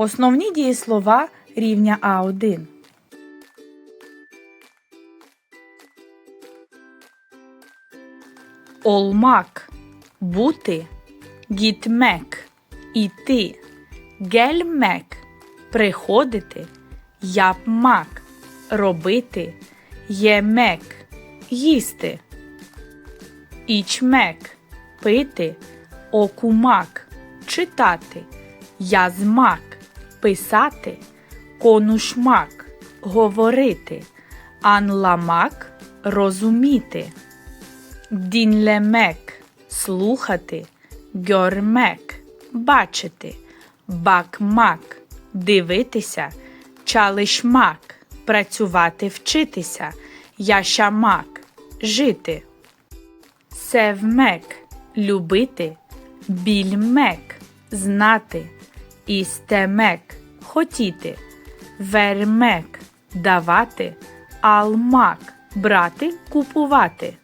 Основні дієслова рівня А1. Olmak бути, gitmek іти, gelmek приходити, yapmak робити, yemek їсти, içmek пити, окумак. Читати, язмак писати, конушмак говорити, анламак розуміти. Dinlemek – слухати, görmek – бачити, bakmak – дивитися, çalışmak – працювати, вчитися, yaşamak – жити. Sevmek – любити, bilmek – знати, istemek – хотіти, вермек – давати, алмак – брати, купувати.